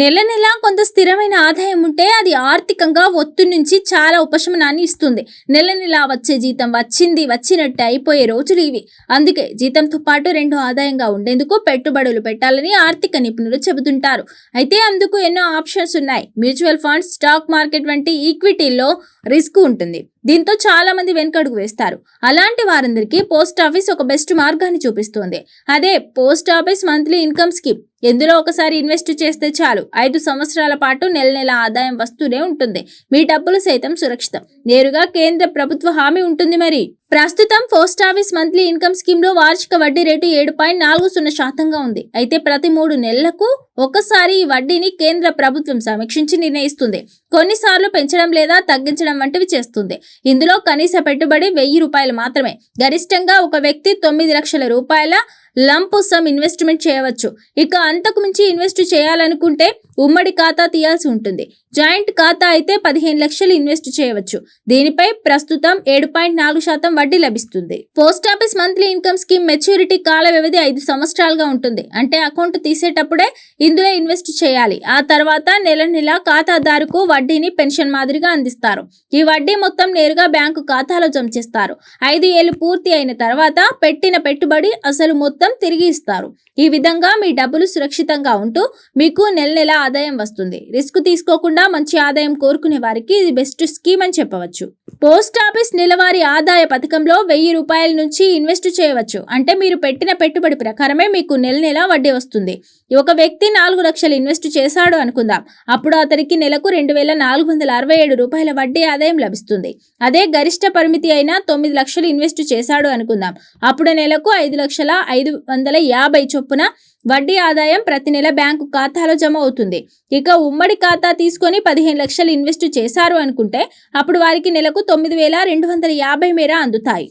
నెల నెల కొంత స్థిరమైన ఆదాయం ఉంటే అది ఆర్థికంగా ఒత్తిడి నుంచి చాలా ఉపశమనాన్ని ఇస్తుంది. నెల నెల వచ్చే జీతం వచ్చింది వచ్చినట్టు అయిపోయే రోజులు ఇవి. అందుకే జీతంతో పాటు రెండు ఆదాయంగా ఉండేందుకు పెట్టుబడులు పెట్టాలని ఆర్థిక నిపుణులు చెబుతుంటారు. అయితే అందుకు ఎన్నో ఆప్షన్స్ ఉన్నాయి. మ్యూచువల్ ఫండ్స్ స్టాక్ మార్కెట్ వంటి ఈక్విటీల్లో రిస్క్ ఉంటుంది. దీంతో చాలా మంది వెనుకడుగు వేస్తారు. అలాంటి వారందరికీ పోస్ట్ ఆఫీస్ ఒక బెస్ట్ మార్గాన్ని చూపిస్తుంది. అదే post office monthly income scheme. ఎందులో ఒకసారి ఇన్వెస్ట్ చేస్తే చాలు. ఐదు సంవత్సరాల పాటు నెల నెల ఆదాయం వస్తూనే ఉంటుంది. మీ డబ్బులు సైతం సురక్షితం. నేరుగా కేంద్ర ప్రభుత్వ హామీ ఉంటుంది మరి. ప్రస్తుతం పోస్ట్ ఆఫీస్ మంత్లీ ఇన్కమ్ స్కీమ్లో వార్షిక వడ్డీ రేటు ఏడు పాయింట్ నాలుగు సున్నా శాతంగా ఉంది. అయితే ప్రతి మూడు నెలలకు ఒకసారి ఈ వడ్డీని కేంద్ర ప్రభుత్వం సమీక్షించి నిర్ణయిస్తుంది. కొన్నిసార్లు పెంచడం లేదా తగ్గించడం వంటివి చేస్తుంది. ఇందులో కనీస పెట్టుబడి వెయ్యి రూపాయలు మాత్రమే. గరిష్టంగా ఒక వ్యక్తి తొమ్మిది లక్షల రూపాయల లంప్ సమ్ ఇన్వెస్ట్మెంట్ చేయవచ్చు. ఇక అంతకు మించి ఇన్వెస్ట్ చేయాలనుకుంటే ఉమ్మడి ఖాతా తీయాల్సి ఉంటుంది. జాయింట్ ఖాతా అయితే పదిహేను లక్షలు ఇన్వెస్ట్ చేయవచ్చు. దీనిపై ప్రస్తుతం ఏడు పాయింట్ నాలుగు శాతం వడ్డీ లభిస్తుంది. Post office monthly income scheme maturity కాల వ్యవధి ఐదు సంవత్సరాలుగా ఉంటుంది. అంటే అకౌంట్ తీసేటప్పుడే ఇందులో ఇన్వెస్ట్ చేయాలి. ఆ తర్వాత నెల నెల ఖాతాదారుకు వడ్డీని పెన్షన్ మాదిరిగా అందిస్తారు. ఈ వడ్డీ మొత్తం నేరుగా బ్యాంకు ఖాతాలో జమ చేస్తారు. ఐదు ఏళ్ళు పూర్తి అయిన తర్వాత పెట్టిన పెట్టుబడి అసలు మొత్తం మొత్తం తిరిగి ఇస్తారు. ఈ విధంగా మీ డబ్బులు సురక్షితంగా ఉంటూ మీకు నెల నెల ఆదాయం వస్తుంది. రిస్క్ తీసుకోకుండా మంచి ఆదాయం కోరుకునే వారికి ఇది బెస్ట్ స్కీమ్ అని చెప్పవచ్చు. పోస్ట్ ఆఫీస్ నెలవారీ ఆదాయ పథకంలో వెయ్యి రూపాయల నుంచి ఇన్వెస్ట్ చేయవచ్చు. అంటే మీరు పెట్టిన పెట్టుబడి ప్రకారమే మీకు నెల నెల వడ్డీ వస్తుంది. ఒక వ్యక్తి నాలుగు లక్షలు ఇన్వెస్ట్ చేశాడు అనుకుందాం. అప్పుడు అతనికి నెలకు రెండు వేల నాలుగు వందల అరవై ఏడు రూపాయల వడ్డీ ఆదాయం లభిస్తుంది. అదే గరిష్ట పరిమితి అయిన తొమ్మిది లక్షలు ఇన్వెస్ట్ చేశాడు అనుకుందాం. అప్పుడు నెలకు ఐదు లక్షల ఐదు ఐదు వందల యాభై చొప్పున వడ్డీ ఆదాయం ప్రతి నెల బ్యాంకు ఖాతాలో జమ అవుతుంది. ఇక ఉమ్మడి ఖాతా తీసుకొని పదిహేను లక్షలు ఇన్వెస్ట్ చేశారు అనుకుంటే అప్పుడు వారికి నెలకు తొమ్మిది వేల రెండు వందల యాభై మేర అందుతాయి.